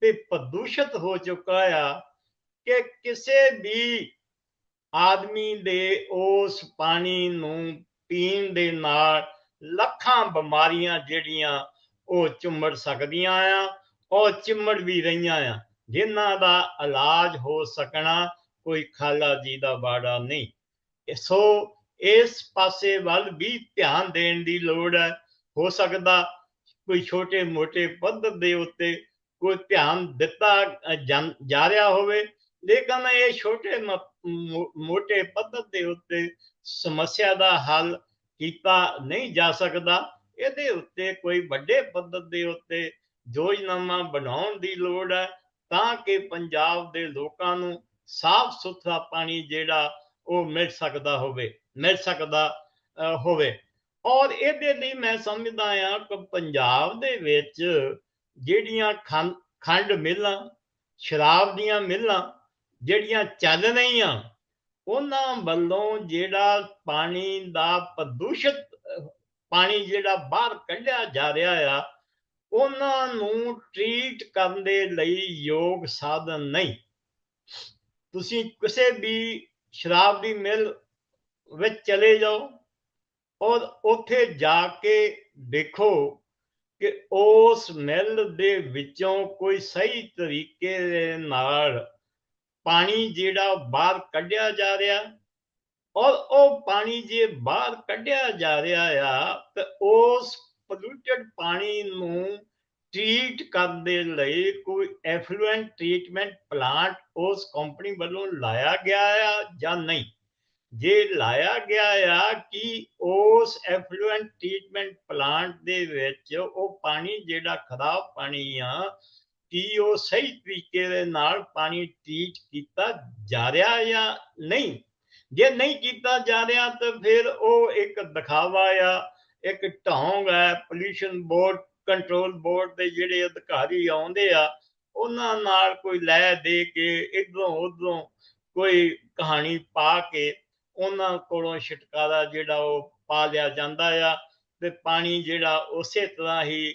ਤੇ ਪ੍ਰਦੂਸ਼ਿਤ ਹੋ ਚੁੱਕਾ ਆ ਕਿ ਕਿਸੇ ਵੀ ਆਦਮੀ ਦੇ ਉਸ ਪਾਣੀ ਨੂੰ ਪੀਣ ਦੇ ਨਾਲ ਲੱਖਾਂ ਬਿਮਾਰੀਆਂ ਜਿਹੜੀਆਂ ਉਹ ਚੁੰਮੜ ਸਕਦੀਆਂ ਆ, ਉਹ ਚਿੰਮੜ ਵੀ ਰਹੀਆਂ ਆ। ਜਿਨ੍ਹਾਂ ਦਾ ਇਲਾਜ ਹੋ ਸਕਣਾ ਕੋਈ ਖਾਲਾ ਜੀ ਦਾ ਬਾੜਾ ਨਹੀਂ। ਸੋ ਇਸ ਪਾਸੇ ਵੱਲ ਵੀ ਧਿਆਨ ਦੇਣ ਦੀ ਲੋੜ ਹੈ। ਹੋ ਸਕਦਾ ਕੋਈ ਛੋਟੇ ਮੋਟੇ ਪੱਧਰ ਦੇ ਉੱਤੇ ਕੋਈ ਧਿਆਨ ਦਿੱਤਾ ਜਾ ਰਿਹਾ ਹੋਵੇ, ਲੇਕਿਨ ਇਹ ਛੋਟੇ ਮੋਟੇ ਪੱਧਰ ਦੇ ਉੱਤੇ ਸਮੱਸਿਆ ਦਾ ਹੱਲ ਕੀਤਾ ਨਹੀਂ ਜਾ ਸਕਦਾ। ਇਹਦੇ ਉੱਤੇ ਕੋਈ ਵੱਡੇ ਪੱਧਰ ਦੇ ਉੱਤੇ ਯੋਜਨਾਵਾਂ ਬਣਾਉਣ ਦੀ ਲੋੜ ਹੈ। ਤਾਂ ਕਿ ਪੰਜਾਬ ਦੇ ਲੋਕਾਂ ਨੂੰ ਸਾਫ਼ ਸੁਥਰਾ ਪਾਣੀ ਜਿਹੜਾ ਉਹ ਮਿਲ ਸਕਦਾ ਹੋਵੇ, ਮਿਲ ਸਕਦਾ ਹੋਵੇ। ਔਰ ਇਹਦੇ ਲਈ ਮੈਂ ਸਮਝਦਾ ਆ ਕਿ ਪੰਜਾਬ ਦੇ ਵਿੱਚ ਜਿਹੜੀਆਂ ਖੰ- ਖੰਡ ਮਿੱਲਾਂ, ਸ਼ਰਾਬ ਦੀਆਂ ਮਿੱਲਾਂ ਜਿਹੜੀਆਂ ਚੱਲ ਰਹੀਆਂ, ਉਹਨਾਂ ਵੱਲੋਂ ਜਿਹੜਾ ਪਾਣੀ ਦਾ ਪ੍ਰਦੂਸ਼ਿਤ ਪਾਣੀ ਜਿਹੜਾ ਬਾਹਰ ਕੱਢਿਆ ਜਾ ਰਿਹਾ ਆ ਉਹਨਾਂ ਨੂੰ ਟ੍ਰੀਟ ਕਰਨ ਦੇ ਲਈ ਯੋਗ ਸਾਧਨ ਨਹੀਂ। ਤੁਸੀਂ ਕਿਸੇ ਵੀ ਸ਼ਰਾਬ ਦੀ ਮਿਲ ਵਿੱਚ ਚਲੇ ਜਾਓ ਔਰ ਉੱਥੇ ਜਾ ਕੇ ਦੇਖੋ ਕਿ ਉਸ ਮਿਲ ਦੇ ਵਿੱਚੋਂ ਕੋਈ ਸਹੀ ਤਰੀਕੇ ਦੇ ਨਾਲ ਪਾਣੀ ਜਿਹੜਾ ਬਾਹਰ ਕੱਢਿਆ ਜਾ ਰਿਹਾ ਔਰ ਉਹ ਪਾਣੀ ਜੇ ਬਾਹਰ ਕੱਢਿਆ ਜਾ ਰਿਹਾ ਆ ਤੇ ਉਸ ਪੋਲੂਟਡ ਪਾਣੀ ਨੂੰ ਟ੍ਰੀਟ ਕਰਨ ਦੇ ਲਈ ਕੋਈ ਐਫਲੂਐਂਟ ਟ੍ਰੀਟਮੈਂਟ ਪਲਾਂਟ ਉਸ ਕੰਪਨੀ ਵੱਲੋਂ ਲਾਇਆ ਗਿਆ ਆ ਜਾਂ ਨਹੀਂ? ਜੇ ਲਾਇਆ ਗਿਆ ਆ, ਕਿ ਉਸ ਐਫਲੂਐਂਟ ਟ੍ਰੀਟਮੈਂਟ ਪਲਾਂਟ ਦੇ ਵਿੱਚ ਉਹ ਪਾਣੀ ਜਿਹੜਾ ਖਰਾਬ ਪਾਣੀ ਆ, ਕੀ ਉਹ ਸਹੀ ਤਰੀਕੇ ਦੇ ਨਾਲ ਪਾਣੀ ਟ੍ਰੀਟ ਕੀਤਾ ਜਾ ਰਿਹਾ ਜਾਂ ਨਹੀਂ? ਜੇ ਨਹੀਂ ਕੀਤਾ ਜਾ ਰਿਹਾ ਤਾਂ ਫਿਰ ਉਹ ਇੱਕ ਦਿਖਾਵਾ ਆ। ਇੱਕ ਢੌਂਗ ਹੈ ਪੋਲੂਸ਼ਨ ਬੋਰਡ ਕੰਟਰੋਲ ਬੋਰਡ ਦੇ ਜਿਹੜੇ ਅਧਿਕਾਰੀ ਆਉਂਦੇ ਆ, ਉਹਨਾਂ ਨਾਲ ਕੋਈ ਲੈ ਦੇ ਕੇ ਇਧਰੋਂ ਉਧਰੋਂ ਕੋਈ ਕਹਾਣੀ ਪਾ ਕੇ ਉਹਨਾਂ ਕੋਲੋਂ ਛਟਕਾਰਾ ਜਿਹੜਾ ਉਹ ਪਾ ਲਿਆ ਜਾਂਦਾ ਆ ਤੇ ਪਾਣੀ ਜਿਹੜਾ ਉਸੇ ਤਰ੍ਹਾਂ ਹੀ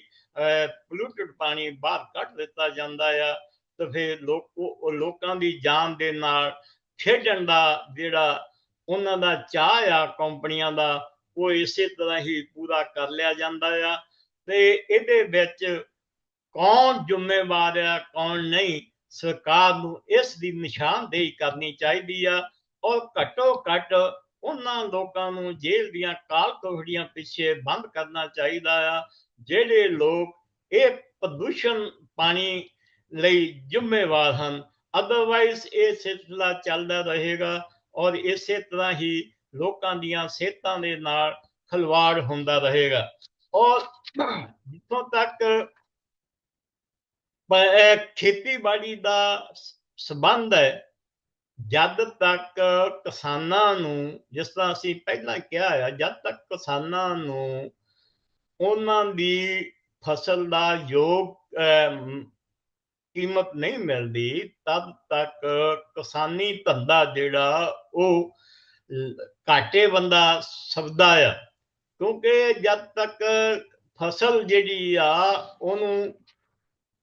ਪੋਲੂਟਡ ਪਾਣੀ ਬਾਹਰ ਕੱਢ ਦਿੱਤਾ ਜਾਂਦਾ ਆ ਤੇ ਫਿਰ ਲੋਕ, ਉਹ ਲੋਕਾਂ ਦੀ ਜਾਨ ਦੇ ਨਾਲ ਖੇਡਣ ਦਾ ਜਿਹੜਾ ਉਹਨਾਂ ਦਾ ਚਾਹ ਆ, ਕੰਪਨੀਆਂ ਦਾ ਉਹ ਇਸੇ ਤਰ੍ਹਾਂ ਹੀ ਪੂਰਾ ਕਰ ਲਿਆ ਜਾਂਦਾ ਆ ਤੇ ਇਹਦੇ ਵਿੱਚ ਕੌਣ ਜ਼ਿੰਮੇਵਾਰ ਆ, ਕੌਣ ਨਹੀਂ, ਸਰਕਾਰ ਨੂੰ ਇਸ ਦੀ ਨਿਸ਼ਾਨਦੇਹੀ ਕਰਨੀ ਚਾਹੀਦੀ ਆ ਔਰ ਘੱਟੋ ਘੱਟ ਉਹਨਾਂ ਲੋਕਾਂ ਨੂੰ ਜੇਲ੍ਹ ਦੀਆਂ ਕਾਲ ਕੋਠੜੀਆਂ ਪਿੱਛੇ ਬੰਦ ਕਰਨਾ ਚਾਹੀਦਾ ਆ, ਜਿਹੜੇ ਲੋਕ ਇਹ ਪ੍ਰਦੂਸ਼ਣ ਪਾਣੀ ਲਈ ਜ਼ਿੰਮੇਵਾਰ ਹਨ। ਅਦਰਵਾਈਜ਼ ਇਹ ਸਿਲਸਿਲਾ ਚੱਲਦਾ ਰਹੇਗਾ ਔਰ ਇਸੇ ਤਰ੍ਹਾਂ ਹੀ ਲੋਕਾਂ ਦੀਆਂ ਸਿਹਤਾਂ ਦੇ ਨਾਲ ਖਲਵਾੜ ਹੁੰਦਾ ਰਹੇਗਾ। ਔਰ ਜਿੱਥੋਂ ਤੱਕ ਖੇਤੀਬਾੜੀ ਦਾ ਸ- ਸੰਬੰਧ ਹੈ ਜਦ ਤੱਕ ਕਿਸਾਨਾਂ ਨੂੰ ਜਿਸ ਤਰ੍ਹਾਂ ਅਸੀਂ ਪਹਿਲਾਂ ਕਿਹਾ ਹੈ ਜਦ ਤੱਕ ਕਿਸਾਨਾਂ ਨੂੰ ਉਹਨਾਂ ਦੀ ਫਸਲ ਦਾ ਯੋਗ ਅਮ, ਕੀਮਤ ਨਹੀਂ ਮਿਲਦੀ ਤਦ ਤੱਕ ਕਿਸਾਨੀ ਧੰਦਾ ਜਿਹੜਾ ਉਹ ਘਾਟੇ ਬੰਦਾ ਸਬਦਾ ਆ। ਕਿਉਂਕਿ ਜਦ ਤੱਕ ਫਸਲ ਜਿਹੜੀ ਆ, ਉਹਨੂੰ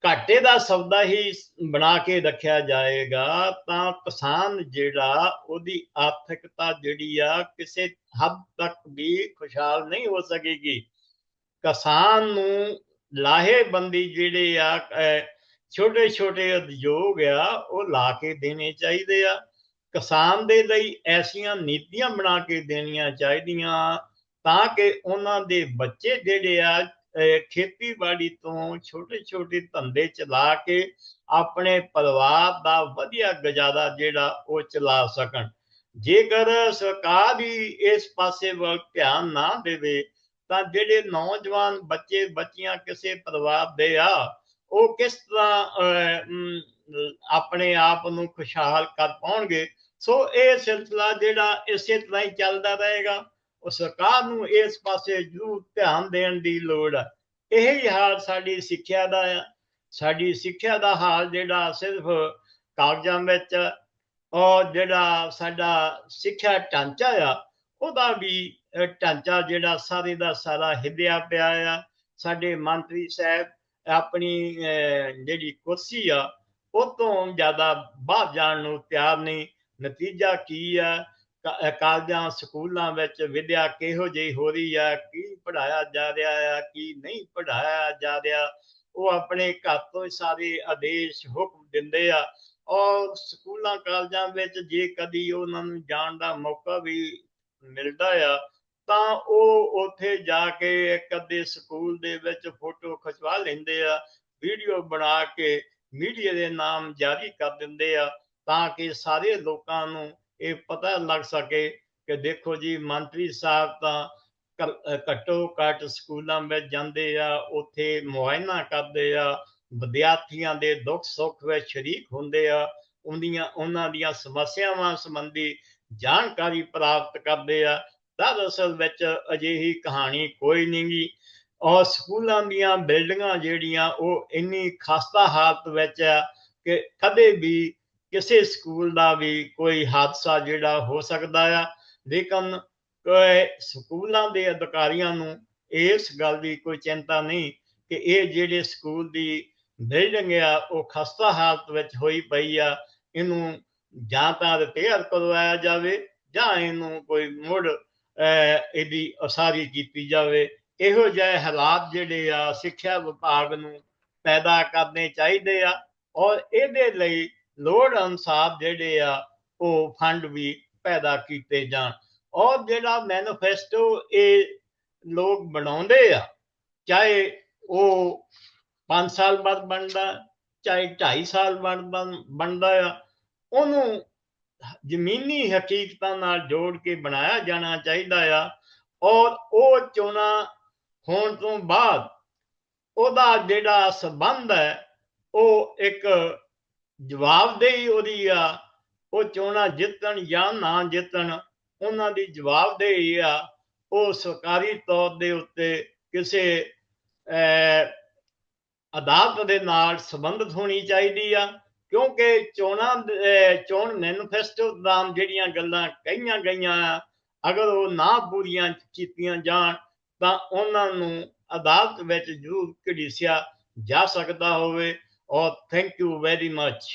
ਘਾਟੇ ਦਾ ਸੌਦਾ ਹੀ ਬਣਾ ਕੇ ਰੱਖਿਆ ਜਾਏਗਾ, ਤਾਂ ਕਿਸਾਨ ਜਿਹੜਾ, ਉਹਦੀ ਆਰਥਿਕਤਾ ਜਿਹੜੀ ਆ, ਕਿਸੇ ਹੱਦ ਤੱਕ ਵੀ ਖੁਸ਼ਹਾਲ ਨਹੀਂ ਹੋ ਸਕੇਗੀ। ਕਿਸਾਨ ਨੂੰ ਲਾਹੇਬੰਦੀ ਜਿਹੜੇ ਆ ਛੋਟੇ ਛੋਟੇ ਉਦਯੋਗ ਆ, ਉਹ ਲਾ ਕੇ ਦੇਣੇ ਚਾਹੀਦੇ ਆ। ਕਿਸਾਨ ਦੇ ਲਈ ਐਸੀਆਂ ਨੀਤੀਆਂ ਬਣਾ ਕੇ ਦੇਣੀਆਂ ਚਾਹੀਦੀਆਂ ਤਾਂ ਕਿ ਉਹਨਾਂ ਦੇ ਬੱਚੇ ਜਿਹੜੇ ਆ ਖੇਤੀਬਾੜੀ ਤੋਂ ਛੋਟੇ ਛੋਟੇ ਧੰਦੇ ਚਲਾ ਕੇ ਆਪਣੇ ਪਰਿਵਾਰ ਦਾ ਵਧੀਆ ਗੁਜ਼ਾਰਾ ਜਿਹੜਾ ਉਹ ਚਲਾ ਸਕਣ। ਜੇਕਰ ਸਰਕਾਰ ਹੀ ਇਸ ਪਾਸੇ ਵੱਲ ਧਿਆਨ ਨਾ ਦੇਵੇ ਤਾਂ ਜਿਹੜੇ ਨੌਜਵਾਨ ਬੱਚੇ ਬੱਚੀਆਂ ਕਿਸੇ ਪਰਿਵਾਰ ਦੇ ਆ ਉਹ ਕਿਸ ਤਰ੍ਹਾਂ ਅਹ, ਆਪਣੇ ਆਪ ਨੂੰ ਖੁਸ਼ਹਾਲ ਕਰ ਪਾਉਣਗੇ ਸੋ ਇਹ ਸਿਲਸਿਲਾ ਜਿਹੜਾ ਇਸੇ ਤਰ੍ਹਾਂ ਹੀ ਚੱਲਦਾ ਰਹੇਗਾ ਉਹ ਸਰਕਾਰ ਨੂੰ ਇਸ ਪਾਸੇ ਜ਼ਰੂਰ ਧਿਆਨ ਦੇਣ ਦੀ ਲੋੜ ਹੈ ਇਹ ਹੀ ਹਾਲ ਸਾਡੀ ਸਿੱਖਿਆ ਦਾ ਆ। ਸਾਡੀ ਸਿੱਖਿਆ ਦਾ ਹਾਲ ਜਿਹੜਾ ਸਿਰਫ ਕਾਗਜ਼ਾਂ ਵਿੱਚ ਔਰ ਜਿਹੜਾ ਸਾਡਾ ਸਿੱਖਿਆ ਢਾਂਚਾ ਆ ਉਹਦਾ ਵੀ ਢਾਂਚਾ ਜਿਹੜਾ ਸਾਰੇ ਦਾ ਸਾਰਾ ਹਿੱਦਿਆ ਪਿਆ ਆ। ਸਾਡੇ ਮੰਤਰੀ ਸਾਹਿਬ ਆਪਣੀ ਅਹ, ਜਿਹੜੀ ਕੁਰਸੀ ਆ ਉਹ ਤੋਂ ਜ਼ਿਆਦਾ ਬਾਹਰ ਜਾਣ ਨੂੰ ਤਿਆਰ ਨਹੀਂ। ਨਤੀਜਾ ਕੀ ਆ? ਕਾਲਜਾਂ, ਸਕੂਲਾਂ ਵਿੱਚ ਵਿਦਿਆ ਕਿਹੋ ਜਿਹੀ ਹੋ ਰਹੀ ਆ? ਕੀ ਪੜਾਇਆ ਜਾ ਰਿਹਾ ਆ? ਕੀ ਨਹੀਂ ਪੜਾਇਆ ਜਾ ਰਿਹਾ? ਉਹ ਆਪਣੇ ਘਰ ਤੋਂ ਸਾਰੇ ਆਦੇਸ਼ ਹੁਕਮ ਦਿੰਦੇ ਆ। ਔਰ ਸਕੂਲਾਂ, ਕਾਲਜਾਂ ਵਿੱਚ ਜੇ ਕਦੀ ਉਹਨਾਂ ਨੂੰ ਜਾਣ ਦਾ ਮੌਕਾ ਵੀ ਮਿਲਦਾ ਆ, ਤਾਂ ਉਹ ਉੱਥੇ ਜਾ ਕੇ ਇੱਕ ਅੱਧੇ ਸਕੂਲ ਦੇ ਵਿੱਚ ਫੋਟੋ ਖਿਚਵਾ ਲੈਂਦੇ ਆ, ਵੀਡੀਓ ਬਣਾ ਕੇ ਮੀਡੀਆ ਦੇ ਨਾਮ ਜਾਰੀ ਕਰ ਦਿੰਦੇ ਆ ਤਾਂ ਕਿ ਸਾਰੇ ਲੋਕਾਂ ਨੂੰ ਇਹ ਪਤਾ ਲੱਗ ਸਕੇ ਕਿ ਦੇਖੋ ਜੀ, ਮੰਤਰੀ ਸਾਹਿਬ ਤਾਂ ਘੱਟੋ ਘੱਟ ਸਕੂਲਾਂ ਵਿੱਚ ਜਾਂਦੇ ਆ, ਉੱਥੇ ਮੁਆਇਨਾ ਕਰਦੇ ਆ, ਵਿਦਿਆਰਥੀਆਂ ਦੇ ਦੁੱਖ ਸੁੱਖ ਵਿੱਚ ਸ਼ਰੀਕ ਹੁੰਦੇ ਆ, ਉਹਦੀਆਂ, ਉਹਨਾਂ ਦੀਆਂ ਸਮੱਸਿਆਵਾਂ ਸੰਬੰਧੀ ਜਾਣਕਾਰੀ ਪ੍ਰਾਪਤ ਕਰਦੇ ਆ। ਦਰਅਸਲ ਵਿੱਚ ਅਜਿਹੀ ਕਹਾਣੀ ਕੋਈ ਨਹੀਂ ਗੀ। ਔਰ ਸਕੂਲਾਂ ਦੀਆਂ ਬਿਲਡਿੰਗਾਂ ਜਿਹੜੀਆਂ, ਉਹ ਇੰਨੀ ਖਸਤਾ ਹਾਲਤ ਵਿੱਚ ਆ ਕਿ ਕਦੇ ਵੀ ਕਿਸੇ ਸਕੂਲ ਦਾ ਵੀ ਕੋਈ ਹਾਦਸਾ ਜਿਹੜਾ ਹੋ ਸਕਦਾ ਆ। ਲੇਕਿਨ ਸਕੂਲਾਂ ਦੇ ਅਧਿਕਾਰੀਆਂ ਨੂੰ ਇਸ ਗੱਲ ਦੀ ਕੋਈ ਚਿੰਤਾ ਨਹੀਂ ਕਿ ਇਹ ਜਿਹੜੇ ਸਕੂਲ ਦੀ ਬਿਲਡਿੰਗ ਆ, ਉਹ ਖਸਤਾ ਹਾਲਤ ਵਿੱਚ ਹੋਈ ਪਈ ਆ। ਇਹਨੂੰ ਜਾਂ ਤਾਂ ਰਿਪੇਅਰ ਕਰਵਾਇਆ ਜਾਵੇ ਜਾਂ ਇਹਨੂੰ ਕੋਈ ਮੁੜ ਇਹਦੀ ਉਸਾਰੀ ਕੀਤੀ ਜਾਵੇ। ਇਹੋ ਜਿਹੇ ਹਾਲਾਤ ਜਿਹੜੇ ਆ, ਸਿੱਖਿਆ ਵਿਭਾਗ ਨੂੰ ਪੈਦਾ ਕਰਨੇ ਚਾਹੀਦੇ ਆ ਔਰ ਇਹਦੇ ਲਈ ਲੋੜ ਅਨੁਸਾਰ ਜਿਹੜੇ ਆ, ਉਹ ਫੰਡ ਵੀ ਪੈਦਾ ਕੀਤੇ ਜਾਣ। ਔਰ ਜਿਹੜਾ ਮੈਨੀਫੈਸਟੋ ਇਹ ਲੋਕ ਬਣਾਉਂਦੇ ਆ, ਚਾਹੇ ਉਹ 5 ਸਾਲ ਬਾਅਦ ਬਣਦਾ, ਚਾਹੇ 2.5 ਸਾਲ ਬਾਅਦ ਬਣ- ਬਣਦਾ ਆ, ਉਹਨੂੰ ਜ਼ਮੀਨੀ ਹਕੀਕਤਾਂ ਨਾਲ ਜੋੜ ਕੇ ਬਣਾਇਆ ਜਾਣਾ ਚਾਹੀਦਾ ਆ ਔਰ ਉਹ ਚੋਣਾਂ ਹੋਣ ਤੋਂ ਬਾਅਦ ਉਹਦਾ ਜਿਹੜਾ ਸਬੰਧ ਹੈ ਉਹ ਇੱਕ ਜਵਾਬਦੇਹੀ ਉਹਦੀ ਆ ਉਹ ਚੋਣਾਂ ਜਿੱਤਣ ਜਾਂ ਨਾ ਜਿੱਤਣ ਉਹਨਾਂ ਦੀ ਜਵਾਬਦੇਹੀ ਆ ਉਹ ਸਰਕਾਰੀ ਤੌਰ ਦੇ ਉੱਤੇ ਕਿਸੇ ਅਹ, ਅਦਾਲਤ ਦੇ ਨਾਲ ਸੰਬੰਧਿਤ ਹੋਣੀ ਚਾਹੀਦੀ ਆ ਕਿਉਂਕਿ ਚੋਣਾਂ ਦੇ- ਅਹ, ਚੋਣ ਮੈਨੀਫੈਸਟੋ ਦਾ ਜਿਹੜੀਆਂ ਗੱਲਾਂ ਕਹੀਆਂ ਗਈਆਂ ਆ ਅਗਰ ਉਹ ਨਾ ਪੂਰੀਆਂ ਕੀਤੀਆਂ ਜਾਣ ਤਾਂ ਉਹਨਾਂ ਨੂੰ ਅਦਾਲਤ ਵਿੱਚ ਜ਼ਰੂਰ ਘੜੀਸਿਆ ਜਾ ਸਕਦਾ ਹੋਵੇ। ਔਰ ਥੈਂਕ ਯੂ ਵੈਰੀ ਮੱਚ